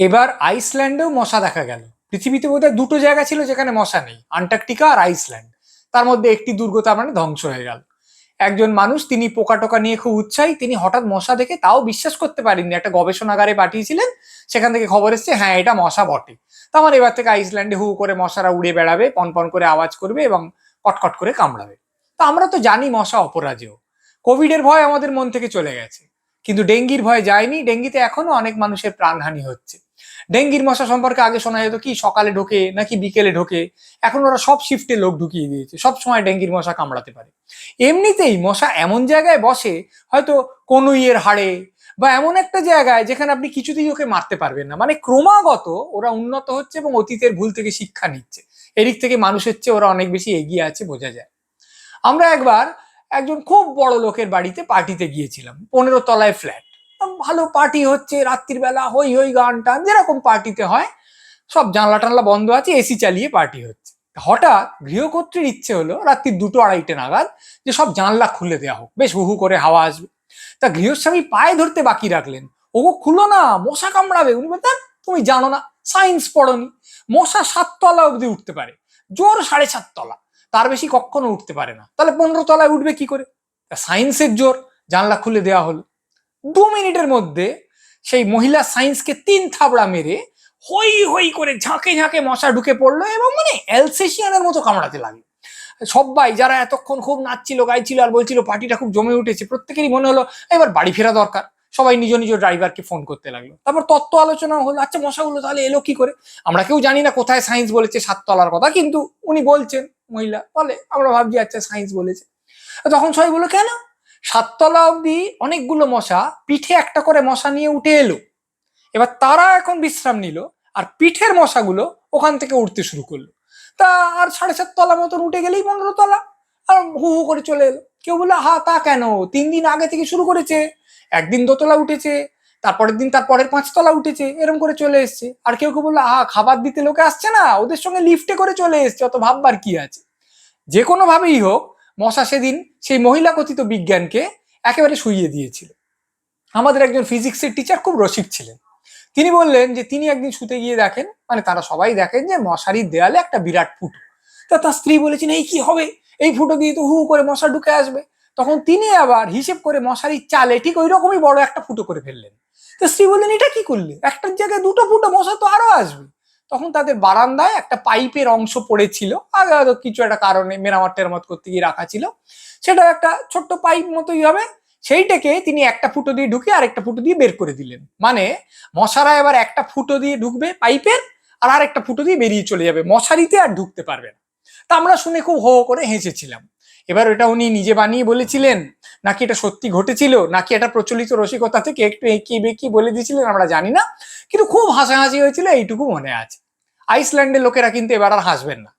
এবার আইসল্যান্ডেও মশা দেখা গেল। পৃথিবীতে বোধহয় দুটো জায়গা ছিল যেখানে মশা নেই, আন্টার্কটিকা আর আইসল্যান্ড। তার মধ্যে একটি দুর্গ তার মানে ধ্বংস হয়ে গেল। একজন মানুষ, তিনি পোকা টোকা নিয়ে খুব উৎসাহী, তিনি হঠাৎ মশা দেখে তাও বিশ্বাস করতে পারেননি একটা গবেষণাগারে পাঠিয়েছিলেন, সেখান থেকে খবর এসছে হ্যাঁ এটা মশা বটে। তো আমার এবার থেকে আইসল্যান্ডে হু করে মশারা উড়ে বেড়াবে পনপন করে আওয়াজ করবে এবং কটকট করে কামড়াবে। তো আমরা তো জানি মশা অপরাজেয়। কোভিডের ভয় আমাদের মন থেকে চলে গেছে। কিন্তু ডেঙ্গির ভয় যায়নি, ডেঙ্গিতে এখনও অনেক মানুষের প্রাণহানি হচ্ছে। ডেঙ্গির মশা সম্পর্কে আগে শোনা যেত কি সকালে ঢোকে নাকি বিকেলে ঢোকে। এখন ওরা সব শিফটে লোক ঢুকিয়ে দিয়েছে। সব সময় ডেঙ্গির মশা কামড়াতে পারে। এমনিতেই মশা এমন জায়গায় বসে হয়তো কনুইয়ের হাড়ে বা এমন একটা জায়গায় যেখানে আপনি কিছুতেই ওকে মারতে পারবেন না। মানে ক্রমাগত ওরা উন্নত হচ্ছে এবং অতীতের ভুল থেকে শিক্ষা নিচ্ছে। এদিক থেকে মানুষের চেয়ে ওরা অনেক বেশি এগিয়ে আছে বোঝা যায়। আমরা একবার একজন খুব বড় লোকের বাড়িতে পার্টিতে গিয়েছিলাম। পনেরো তলায় ফ্ল্যাট ভালো পার্টি হচ্ছে রাত্রির বেলা হই হই গান টান, যেরকম পার্টিতে হয়, সব জানলা টানলা বন্ধ আছে এসি চালিয়ে পার্টি হচ্ছে। হঠাৎ গৃহকর্ত্রীর ইচ্ছে হলো রাত্রি দুটো আড়াইটে নাগাদ যে সব জানলা খুলে দেওয়া হোক, বেশ হু হু করে হাওয়া আসবে। তা গৃহস্বামী পায়ে ধরতে বাকি রাখলেন। ওগো খুলো না, মশা কামড়াবে। উনি বলতেন তুমি জানো না সায়েন্স পড়নি। মশা সাততলা অবধি উঠতে পারে, জোর সাড়ে সাততলা। তার বেশি কখনো উঠতে পারে না। তাহলে পনেরো তলায় উঠবে কি করে? সায়েন্সের জোর, জানলা খুলে দেওয়া হলো। দু মিনিটের মধ্যে সেই মহিলা সায়েন্সকে তিন থাবড়া মেরে হই হই করে ঝাঁকে ঝাঁকে মশা ঢুকে পড়ল এবং মানে অ্যালসেশিয়ানের মতো কামড়াতে লাগল। সবাই যারা এতক্ষণ খুব নাচছিল, গাইছিল আর বলছিল, পার্টিটা খুব জমে উঠেছে প্রত্যেকেরই মনে হলো, এবার বাড়ি ফেরা দরকার সবাই নিজ নিজ ড্রাইভারকে ফোন করতে লাগল। তারপর তত্ত্ব আলোচনা হলো আচ্ছা মশাগুলো তাহলে এলো কি করে? আমরা কেউ জানি না কোথায় সায়েন্স বলেছে সাততলার কথা, কিন্তু উনি বলছেন, মহিলা, বলে, আমরা ভাবছি আচ্ছা সায়েন্স বলেছে। তখন সবাই বলল, কেন? সাততলা অবধি অনেকগুলো মশা পিঠে একটা করে মশা নিয়ে উঠে এলো। এবার তারা এখন বিশ্রাম নিল আর পিঠের মশাগুলো ওখান থেকে উঠতে শুরু করল। তা আর সাড়ে সাত তলা মতন উঠে গেলেই পনেরো তলা আর হু হু করে চলে এলো। কেউ বলল হা তা কেন? তিন দিন আগে থেকে শুরু করেছে। একদিন দোতলা উঠেছে, তারপরের দিন তার পরের পাঁচতলা উঠেছে এরকম করে চলে এসছে। আর কেউ কেউ বলল, আহা, খাবার দিতে লোকে আসছে না? ওদের সঙ্গে লিফটে করে চলে এসছে, অত ভাববার কি আছে? যে কোনো ভাবেই হোক মশা সেদিন সেই মহিলা কথিত বিজ্ঞানকে একেবারে শুইয়ে দিয়েছিল। আমাদের একজন ফিজিক্সের টিচার খুব রসিক ছিলেন। তিনি বললেন যে, তিনি একদিন শুতে গিয়ে দেখেন মানে তারা সবাই দেখেন যে মশারির দেয়ালে একটা বিরাট ফুটো। তা তার স্ত্রী বলেছেন, এই কি হবে? এই ফুটো দিয়ে তো হু করে মশা ঢুকে আসবে। তখন তিনি আবার হিসেব করে মশারির চালে ঠিক ওই রকমই বড় একটা ফুটো করে ফেললেন। তো স্ত্রী বললেন, এটা কি করলে? একটার জায়গায় দুটো ফুটো, মশা তো আরও আসবে। তখন তাদের বারান্দায় একটা পাইপের অংশ পড়েছিল। আগে হয়তো কিছু একটা কারণে মেরামত টেরামত করতে গিয়ে রাখা ছিল। সেটা একটা ছোট্ট পাইপ মতোই হবে। সেইটাকে তিনি একটা ফুটো দিয়ে ঢুকে আর একটা ফুটো দিয়ে বের করে দিলেন। মানে মশারা এবার একটা ফুটো দিয়ে ঢুকবে পাইপের আর আর একটা ফুটো দিয়ে বেরিয়ে চলে যাবে। মশারিতে আর ঢুকতে পারবে না। তা আমরা শুনে খুব হো হো করে হেসেছিলাম। এবার ওটা উনি নিজে বানিয়ে বলেছিলেন নাকি এটা সত্যি ঘটেছিল? নাকি এটা প্রচলিত রসিকতা থেকে একটু এঁকিয়ে বেঁকিয়ে বলে দিয়েছিলেন আমরা জানি না। কিন্তু খুব হাসাহাসি হয়েছিল, এইটুকু মনে আছে। আইসল্যান্ডের লোকেরা কিন্তু এবার আর হাসবেন না।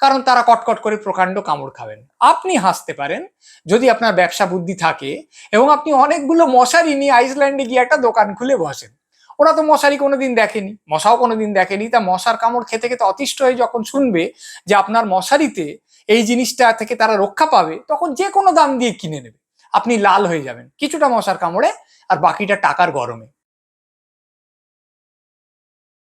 কারণ তারা কটকট করে প্রকাণ্ড কামড় খাবেন। আপনি হাসতে পারেন, যদি আপনার ব্যবসা বুদ্ধি থাকে, এবং আপনি অনেকগুলো মশারি নিয়ে আইসল্যান্ডে গিয়ে একটা দোকান খুলে বসেন। ওরা তো মশারি কোনোদিন দেখেনি, মশাও কোনোদিন দেখেনি। তা মশার কামড় খেতে খেতে অতিষ্ঠ হয়ে যখন শুনবে যে আপনার মশারিতে এই জিনিসটা থেকে তারা রক্ষা পাবে, তখন যে কোনো দাম দিয়ে কিনে নেবে। আপনি লাল হয়ে যাবেন। কিছুটা মশার কামড়ে আর বাকিটা টাকার গরমে।